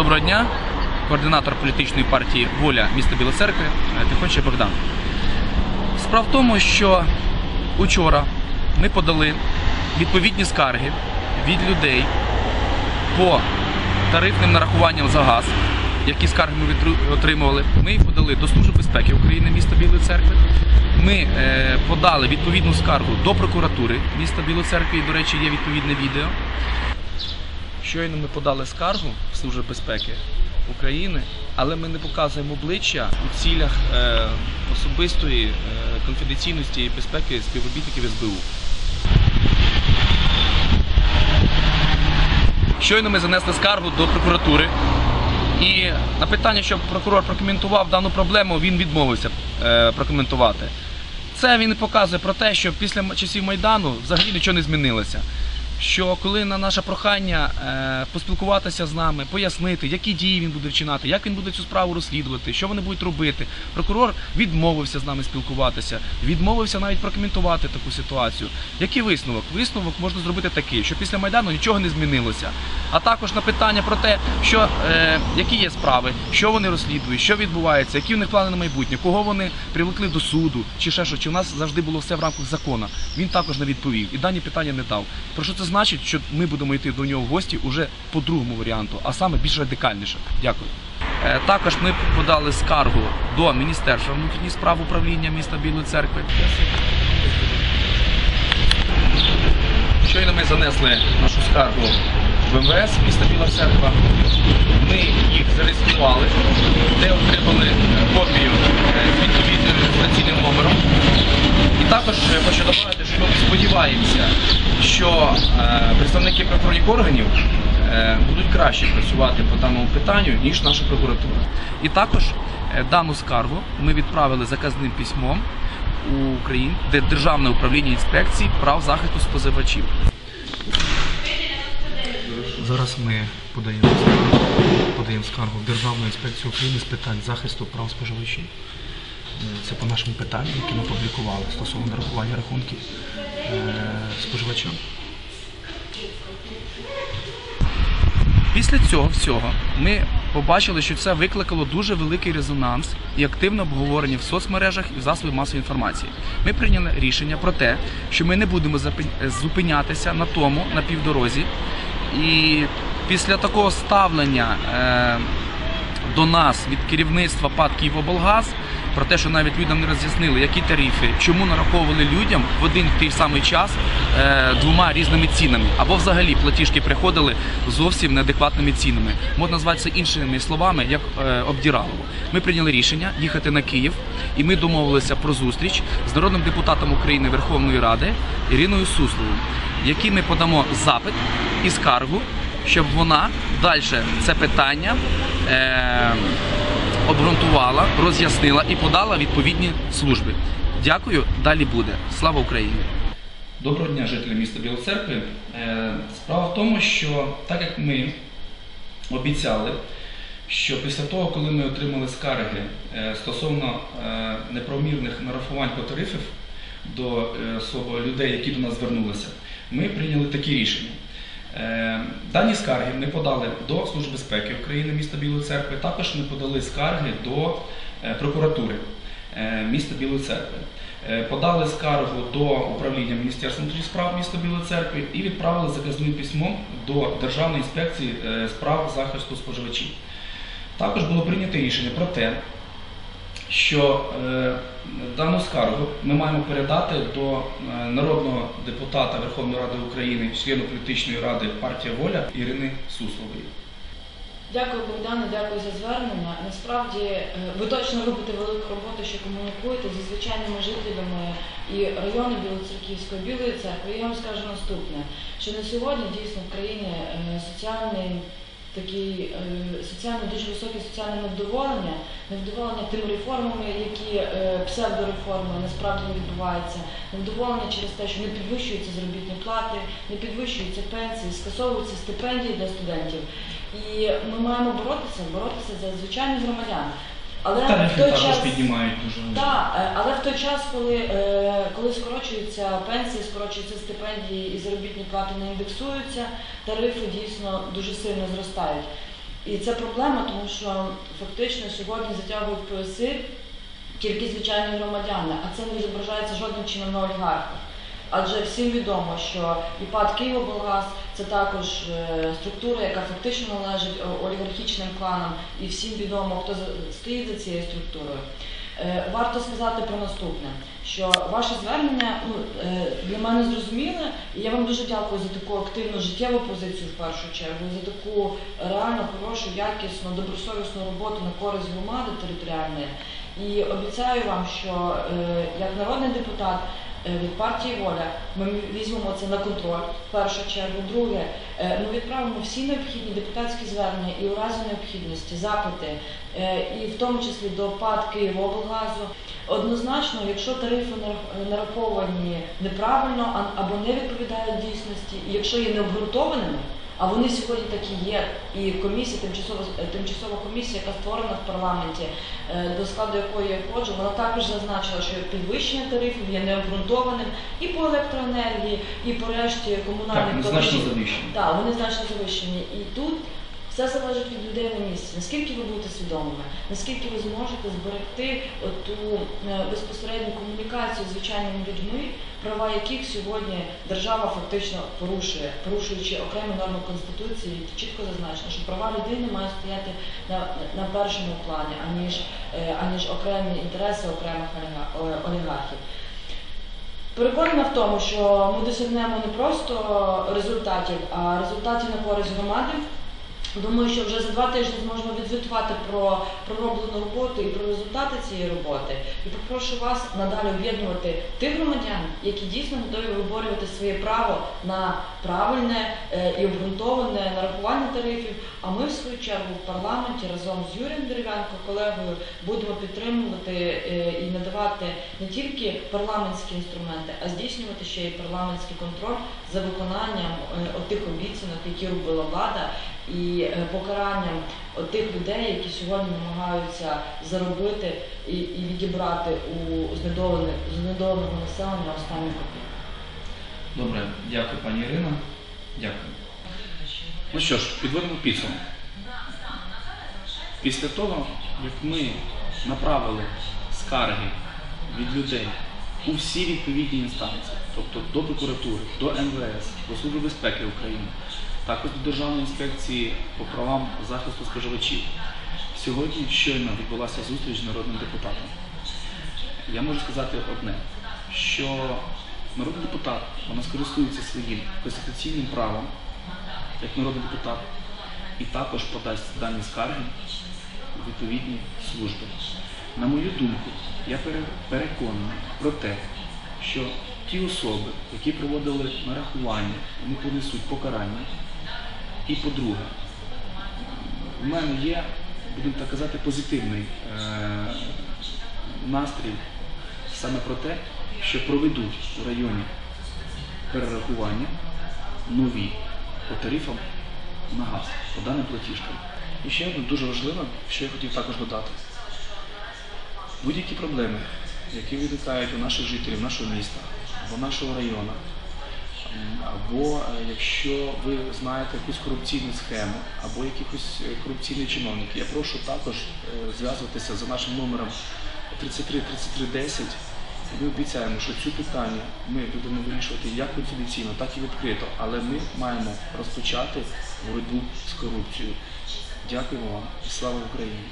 Доброго дня, координатор політичної партії Воля міста Біла Церкви е, Богдан. Справа в тому, що учора ми подали відповідні скарги від людей по тарифним нарахуванням за газ, які скарги ми отримували. Ми їх подали до Служби безпеки України міста Білої Церкви. Ми е, подали відповідну скаргу до прокуратури міста Білої Церкви. І, до речі, є відповідне відео. Щойно ми подали скаргу в Службу безпеки України, але ми не показуємо обличчя у цілях е, особистої е, конфіденційності і безпеки співробітників СБУ. Щойно ми занесли скаргу до прокуратури. І на питання, щоб прокурор прокоментував дану проблему, він відмовився е, прокоментувати. Це він показує про те, що після часів Майдану взагалі нічого не змінилося. Що коли на наше прохання е, поспілкуватися з нами, пояснити, які дії він буде вчинати, як він буде цю справу розслідувати, що вони будуть робити, прокурор відмовився з нами спілкуватися, відмовився навіть прокоментувати таку ситуацію. Який висновок? Висновок можна зробити такий, що після майдану нічого не змінилося. А також на питання про те, що е, які є справи, що вони розслідують, що відбувається, які в них плани на майбутнє, кого вони привлекли до суду, чи ще що, чи в нас завжди було все в рамках закону. Він також не відповів і дані питання не дав. Про що це значить, що ми будемо йти до нього в гості уже по другому варіанту, а саме більш радикальніше. Дякую. Е, Також ми подали скаргу до Міністерства внутрішніх справ управління міста Білої церкви. Щойно ми занесли нашу скаргу в МВС міста Біла Церква. Ми їх зареєстрували, де отримали копію е, з відповідним номером. І також е, хочу додати, що сподіваємося, що е, представники правоохоронних органів е, будуть краще працювати по даному питанню, ніж наша прокуратура. І також е, дану скаргу ми відправили заказним письмом у Україні, де Державне управління інспекції прав захисту споживачів. Зараз ми подаємо скаргу, подаємо скаргу в Державну інспекцію України з питань захисту прав споживачів. Це по нашому питанню, яке ми публікували стосовно нарахування рахунків е, споживачам. Після цього всього ми побачили, що це викликало дуже великий резонанс і активне обговорення в соцмережах і в засобах масової інформації. Ми прийняли рішення про те, що ми не будемо зупинятися на тому на півдорозі. І після такого ставлення е, до нас від керівництва ПАД «Київоблгаз» про те, що навіть людям не роз'яснили, які тарифи, чому нараховували людям в один той самий час е, двома різними цінами, або взагалі платіжки приходили зовсім неадекватними цінами. Можна назвати це іншими словами, як е, обдіралово. Ми прийняли рішення їхати на Київ, і ми домовилися про зустріч з народним депутатом України Верховної Ради Іриною Сусловою, якій ми подамо запит і скаргу, щоб вона далі це питання. Е, обґрунтувала, роз'яснила і подала відповідні служби. Дякую, далі буде. Слава Україні! Доброго дня, жителі міста Білої Е, Справа в тому, що так як ми обіцяли, що після того, коли ми отримали скарги е, стосовно е, неправомірних нарахувань по тарифів до людей, які до нас звернулися, ми прийняли такі рішення. Е, Дані скарги ми подали до Служби безпеки України міста Білої Церкви. Також ми подали скарги до е, прокуратури е, міста Білої Церкви. Подали скаргу до управління Міністерства внутрішніх справ міста Білої Церкви і відправили заказним письмом до Державної інспекції е, з прав захисту споживачів. Також було прийнято рішення про те, що е, дану скаргу ми маємо передати до е, народного депутата Верховної Ради України, члену політичної ради партія Воля Ірини Суслової. Дякую, Богдане, дякую за звернення. Насправді е, ви точно робите велику роботу, що комунікуєте зі звичайними жителями і району Білоцерківської Білої церкви. Я вам скажу наступне: що на сьогодні дійсно в країні соціальний такий е, соціально дуже високе соціальне невдоволення, невдоволення тими реформами, які е, псевдореформи насправді не відбуваються, невдоволення через те, що не підвищуються заробітні плати, не підвищуються пенсії, скасовуються стипендії для студентів. І ми маємо боротися, боротися за звичайних громадян. Але в той час піднімають дуже. так, е, але в той час, коли, е, коли скорочуються пенсії, скорочуються стипендії і заробітні плати не індексуються, тарифи дійсно дуже сильно зростають. І це проблема, тому що фактично сьогодні затягують пояси тільки звичайні громадяни, а це не відображається жодним чином на олігархах. Адже всім відомо, що і ПАД Києвоблгаз це також е, структура, яка фактично належить олігархічним кланам, і всім відомо, хто стоїть за цією структурою. Е, Варто сказати про наступне, що ваше звернення ну, е, для мене зрозуміле, і я вам дуже дякую за таку активну життєву позицію в першу чергу, за таку реально хорошу, якісну, добросовісну роботу на користь громади територіальної. І обіцяю вам, що як народний депутат від партії Воля ми візьмемо це на контроль в першу чергу. Друге, е, ми відправимо всі необхідні депутатські звернення і у разі необхідності запити, е, і в тому числі до ПАД Києвоблгазу. Однозначно, якщо тарифи нар- нараховані неправильно або не відповідають дійсності, і якщо є необґрунтованими, а вони сьогодні такі є, і комісія, тимчасова тимчасова комісія, яка створена в парламенті, е, до складу якої я входжу, вона також зазначила, що підвищення тарифів є необґрунтованим і по електроенергії, і по решті комунальних Так, вони значно завищені. Так, вони значно завищені. І тут все залежить від людей на місці. Наскільки ви будете свідомими, наскільки ви зможете зберегти ту безпосередню комунікацію з звичайними людьми, права яких сьогодні держава фактично порушує, порушуючи окремі норми Конституції, чітко зазначено, що права людини мають стояти на, на першому плані, аніж, е, аніж окремі інтереси окремих олігархів. Переконана в тому, що ми досягнемо не просто результатів, а результатів на користь громади. Думаю, що вже за два тижні зможемо відзвітувати про пророблену роботу і про результати цієї роботи. І попрошу вас надалі об'єднувати тих громадян, які дійсно готові виборювати своє право на правильне е, і обґрунтоване нарахування тарифів. А ми, в свою чергу, в парламенті разом з Юрієм Дерев'янко, колегою, будемо підтримувати е, і надавати не тільки парламентські інструменти, а здійснювати ще й парламентський контроль за виконанням е, отих обіцянок, які робила влада, і е, покаранням тих людей, які сьогодні намагаються заробити і, і відібрати у знедоленого населення останні копійки. Добре, дякую, пані Ірина. Дякую. Ну що ж, підводимо підсумок. Після того, як ми направили скарги від людей у всі відповідні інстанції, тобто до прокуратури, до МВС, до Служби безпеки України, також до Державної інспекції по правам захисту споживачів, сьогодні щойно відбулася зустріч з народним депутатом. Я можу сказати одне, що народний депутат вона скористується своїм конституційним правом як народний депутат і також подасть дані скарги у відповідні служби. На мою думку, я переконаний про те, що ті особи, які проводили нарахування, вони понесуть покарання. І по-друге, в мене є, будемо так казати, позитивний е, настрій саме про те, що проведуть у районі перерахування нові по тарифам на газ, по даним платіжкам. І ще одне дуже важливе, що я хотів також додати. Будь-які проблеми, які виникають у наших жителів нашого міста або нашого району, або е, якщо ви знаєте якусь корупційну схему, або якихось е, корупційний чиновник, я прошу також е, зв'язуватися за нашим номером 33 33 10. І Ми обіцяємо, що цю питання ми будемо вирішувати як конфіденційно, так і відкрито, але ми маємо розпочати боротьбу з корупцією. Дякуємо вам і слава Україні!